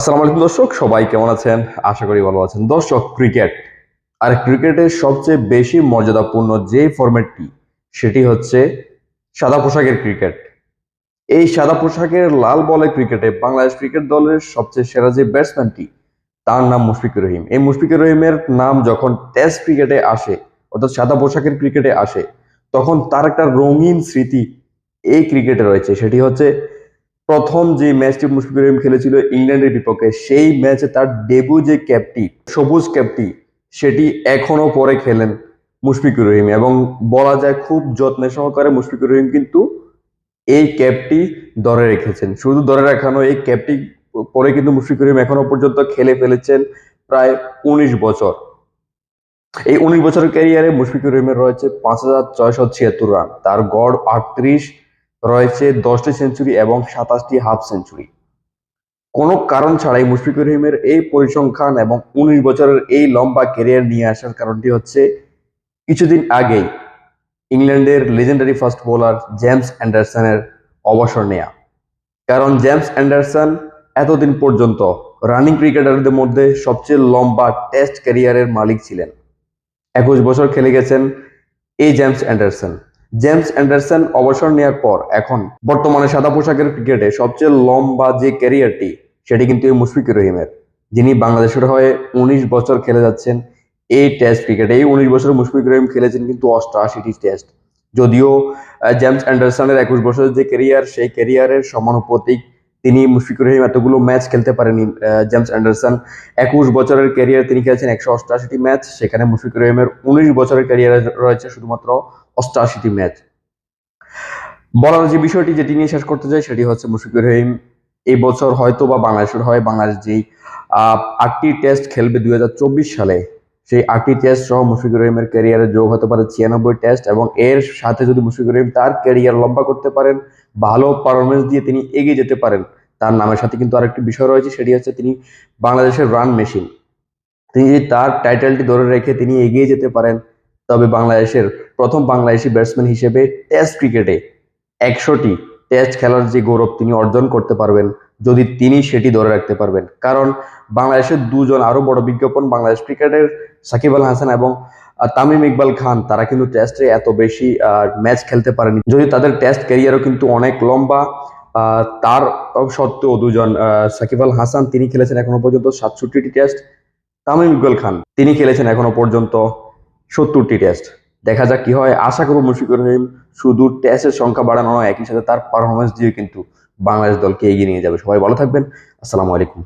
আসসালামু আলাইকুম দর্শক, সবাই কেমন আছেন? আশা করি ভালো আছেন। দর্শক, ক্রিকেট। আর ক্রিকেটের সবচেয়ে বেশি মর্যাদাপূর্ণ যে ফরম্যাটটি সেটি হচ্ছে সাদা পোশাকের ক্রিকেট। এই সাদা পোশাকের লাল বলে ক্রিকেটে বাংলাদেশ ক্রিকেট দলের সবচেয়ে সেরা যে ব্যাটসম্যানটি তার নাম মুশফিকুর রহিম। এই মুশফিকুর রহিমের নাম যখন টেস্ট ক্রিকেটে আসে, অর্থাৎ সাদা পোশাকের ক্রিকেটে আসে, তখন তার একটা রঙিন স্মৃতি এই ক্রিকেটে রয়েছে। সেটি হচ্ছে প্রথম যে ম্যাচটি মুশফিকুর রহিম খেলেছিল ইংল্যান্ডের বিপক্ষে, সেই ম্যাচে তার ডেবু যে ক্যাপটি সবুজ ক্যাপটি সেটি এখনও পরে খেলেন মুশফিকুর রহিম। এবং বলা যায় খুব যত্নে সহকারে মুশফিকুর রহিম কিন্তু এই ক্যাপটি ধরে রেখেছেন। শুধু ধরে রাখানো এই ক্যাপটি পরে কিন্তু মুশফিকুর রহিম এখনও পর্যন্ত খেলে ফেলেছেন প্রায় উনিশ বছর। এই উনিশ বছরের ক্যারিয়ারে মুশফিকুর রহিমের রয়েছে পাঁচ হাজার ছয়শো ছিয়াত্তর রান। তার গড় আটত্রিশ রয়েছে দশটি সেঞ্চুরি এবং সাতাশটি হাফ সেঞ্চুরি। কোনো কারণ ছাড়াই মুশফিকুর রহিমের এই পরিসংখ্যান এবং উনিশ বছরের এই লম্বা ক্যারিয়ার নিয়ে আসার কারণটি হচ্ছে, কিছুদিন আগেই ইংল্যান্ডের লেজেন্ডারি ফাস্ট বোলার জেমস অ্যান্ডারসনের অবসর নেয়া। কারণ জেমস অ্যান্ডারসন এতদিন পর্যন্ত রানিং ক্রিকেটারদের মধ্যে সবচেয়ে লম্বা টেস্ট ক্যারিয়ারের মালিক ছিলেন। একুশ বছর খেলে গেছেন এই জেমস অ্যান্ডারসন জেমস অ্যান্ডারসন অবসর নেওয়ার পর এখন বর্তমানে সাদা পোশাকের ক্রিকেটে সবচেয়ে লম্বা যে ক্যারিয়ারটি, সেটি কিন্তু এই মুশফিকুর রহিমের। যিনি বাংলাদেশের হয়ে উনিশ বছর খেলে যাচ্ছেন, এই টেস্ট ক্রিকেটে। এই উনিশ বছর মুশফিকুর রহিম খেলেছেন কিন্তু অষ্টআশিটি টেস্ট। যদিও জেমস অ্যান্ডারসনের একুশ বছরের যে ক্যারিয়ার, সেই ক্যারিয়ারের সমানুপাতিক তিনি মুশফিকুর রহিম এতগুলো ম্যাচ খেলতে পারেনি জেমস অ্যান্ডারসন। একুশ বছরের ক্যারিয়ার তিনি খেলেছেন একশো অষ্টআশিটি ম্যাচ সেখানে মুশফিকুর রহিমের উনিশ বছরের ক্যারিয়ারে রয়েছে শুধুমাত্র অষ্টআশিটি ম্যাচ বলার যে বিষয়টি যেটি নিয়ে শেষ করতে চাই, সেটি হচ্ছে মুশফিকুর রহিম এই বছর হয়তো বা বাংলাদেশের হয় বাংলাদেশ যেই আটটি টেস্ট খেলবে দুই হাজার চব্বিশ সালে। সেই আটটি টেস্ট সহ মুশফিকুর রহিমের ক্যারিয়ারে যোগ হতে পারে ছিয়ানব্বই টেস্ট এবং এর সাথে যদি মুশফিকুর রহিম তার ক্যারিয়ার লম্বা করতে পারেন, ভালো পারফরমেন্স দিয়ে তিনি এগিয়ে যেতে পারেন, তার নামের সাথে কিন্তু আরেকটি বিষয় রয়েছে, সেটি হচ্ছে তিনি বাংলাদেশের রান মেশিন তিনি যদি তার টাইটেলটি ধরে রেখে তিনি এগিয়ে যেতে পারেন, তবে বাংলাদেশের প্রথম বাংলাদেশি ব্যাটসম্যান হিসেবে টেস্ট ক্রিকেটে একশোটি টেস্ট খেলার যে গৌরব তিনি অর্জন করতে পারবেন, যদি তিনি সেটি ধরে রাখতে পারবেন। কারণ বাংলাদেশের দুজন আরও বড় বিজ্ঞাপন বাংলাদেশ ক্রিকেটের সাকিব আল হাসান এবং তামিম ইকবাল খান, তারা কিন্তু টেস্টে এত বেশি ম্যাচ খেলতে পারেনি। যদি তাদের টেস্ট ক্যারিয়ারও কিন্তু অনেক লম্বা তার সত্ত্বেও দুজন সাকিব আল হাসান, তিনি খেলেছেন এখনও পর্যন্ত সাতষট্টিটি টেস্ট। তামিম ইকবাল খান, তিনি খেলেছেন এখনও পর্যন্ত সত্তরটি টেস্ট। দেখা যাক কি হয়। আশা করব মুশফিকুর রহিম শুধু টেস্টের সংখ্যা বাড়ানো একই সাথে তার পারফরমেন্স দিয়ে কিন্তু বাংলাদেশ দলকে এগিয়ে নিয়ে যাবে। সবাই ভালো থাকবেন। আসসালামু আলাইকুম।